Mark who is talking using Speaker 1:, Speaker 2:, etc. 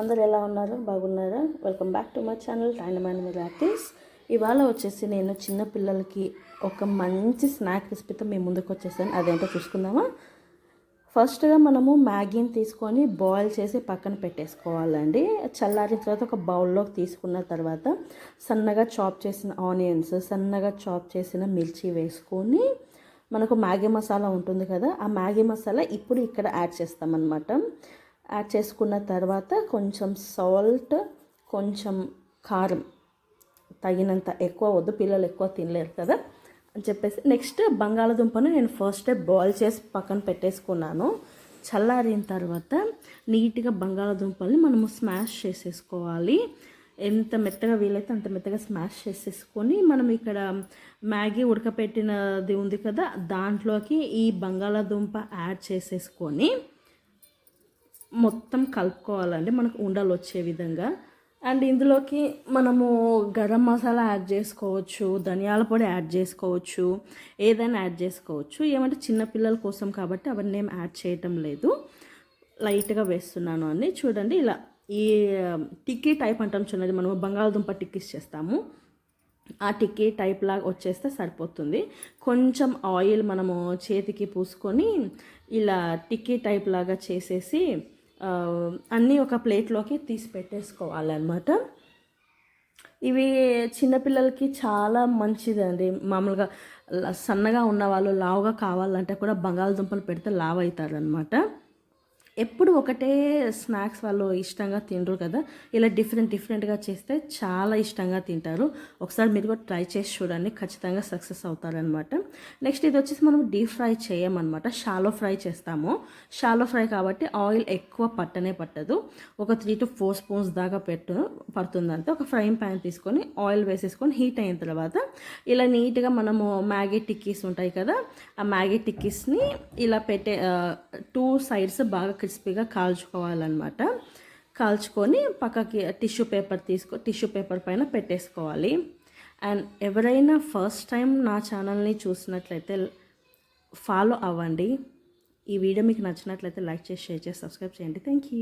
Speaker 1: అందరు ఎలా ఉన్నారు? బాగున్నారా? Welcome back to my channel tine man miracles ఇవాళ వచ్చేసి నేను చిన్న పిల్లలకి ఒక మంచి స్నాక్ రెసిపీతో మేము ముందుకు వచ్చేసాను. అదేంటో చూసుకుందామా? ఫస్ట్గా మనము మ్యాగీని తీసుకొని బాయిల్ చేసి పక్కన పెట్టేసుకోవాలండి. చల్లారిన తర్వాత ఒక బౌల్లోకి తీసుకున్న తర్వాత సన్నగా చాప్ చేసిన ఆనియన్స్ సన్నగా చాప్ చేసిన మిర్చి వేసుకొని మనకు మ్యాగీ మసాలా ఉంటుంది కదా ఆ మ్యాగీ మసాలా ఇప్పుడు ఇక్కడ యాడ్ చేస్తామన్నమాట. యాడ్ చేసుకున్న తర్వాత కొంచెం సాల్ట్ కొంచెం కారం. తగినంత ఎక్కువ వద్దు పిల్లలు ఎక్కువ తినలేరు కదా అని చెప్పేసి. నెక్స్ట్ బంగాళదుంపను నేను ఫస్ట్ బాయిల్ చేసి పక్కన పెట్టేసుకున్నాను. చల్లారిన తర్వాత నీట్గా బంగాళదుంపల్ని మనము స్మాష్ చేసేసుకోవాలి. ఎంత మెత్తగా వీలైతే అంత మెత్తగా స్మాష్ చేసేసుకొని మనం ఇక్కడ మ్యాగీ ఉడకపెట్టినది ఉంది కదా దాంట్లోకి ఈ బంగాళదుంప యాడ్ చేసేసుకొని మొత్తం కలుపుకోవాలండి మనకు ఉండలు వచ్చే విధంగా. అండ్ ఇందులోకి మనము గరం మసాలా యాడ్ చేసుకోవచ్చు ధనియాల పొడి యాడ్ చేసుకోవచ్చు ఏదైనా యాడ్ చేసుకోవచ్చు. ఏమంటే చిన్నపిల్లల కోసం కాబట్టి అవన్నీ ఏం యాడ్ చేయటం లేదు. లైట్గా వేస్తున్నాను అని చూడండి ఇలా ఈ టిక్కీ టైప్ అంటాం చూడండి మనము బంగాళదుంప టిక్కీస్ చేస్తాము. ఆ టిక్కీ టైప్ లాగా వచ్చేస్తే సరిపోతుంది. కొంచెం ఆయిల్ మనము చేతికి పూసుకొని ఇలా టిక్కీ టైప్ లాగా చేసేసి అన్నీ ఒక ప్లేట్లోకి తీసి పెట్టేసుకోవాలన్నమాట. ఇవి చిన్నపిల్లలకి చాలా మంచిదండి. మామూలుగా సన్నగా ఉన్న వాళ్ళు లావుగా కావాలంటే కూడా బంగాళదుంపలు పెడితే లావు అవుతారనమాట ఎప్పుడు ఒకటే స్నాక్స్ వాళ్ళు ఇష్టంగా తినరు కదా. ఇలా డిఫరెంట్ డిఫరెంట్గా చేస్తే చాలా ఇష్టంగా తింటారు. ఒకసారి మీరు కూడా ట్రై చేసి చూడండి. ఖచ్చితంగా సక్సెస్ అవుతారనమాట నెక్స్ట్ ఇది వచ్చేసి మనం డీప్ ఫ్రై చేయమన్నమాట. షాలో ఫ్రై చేస్తాము. షాలో ఫ్రై కాబట్టి ఆయిల్ ఎక్కువ పట్టనే పట్టదు. ఒక త్రీ టు ఫోర్ స్పూన్స్ దాకా పెట్టు పడుతుందంటే ఒక ఫ్రైయింగ్ ప్యాన్ తీసుకొని ఆయిల్ వేసేసుకొని హీట్ అయిన తర్వాత ఇలా నీట్గా మనము మ్యాగీ టిక్కీస్ ఉంటాయి కదా ఆ మ్యాగీ టిక్కీస్ని ఇలా పెట్టే టూ సైడ్స్ బాగా క్రిస్పీగా కాల్చుకోవాలన్నమాట. కాల్చుకొని పక్కకి టిష్యూ పేపర్ తీసుకో టిష్యూ పేపర్ పైన పెట్టేసుకోవాలి. అండ్ ఎవరైనా ఫస్ట్ టైం నా ఛానల్ని చూసినట్లయితే ఫాలో అవ్వండి. ఈ వీడియో మీకు నచ్చినట్లయితే లైక్ చేసి షేర్ చేసి సబ్స్క్రైబ్ చేయండి. Thank you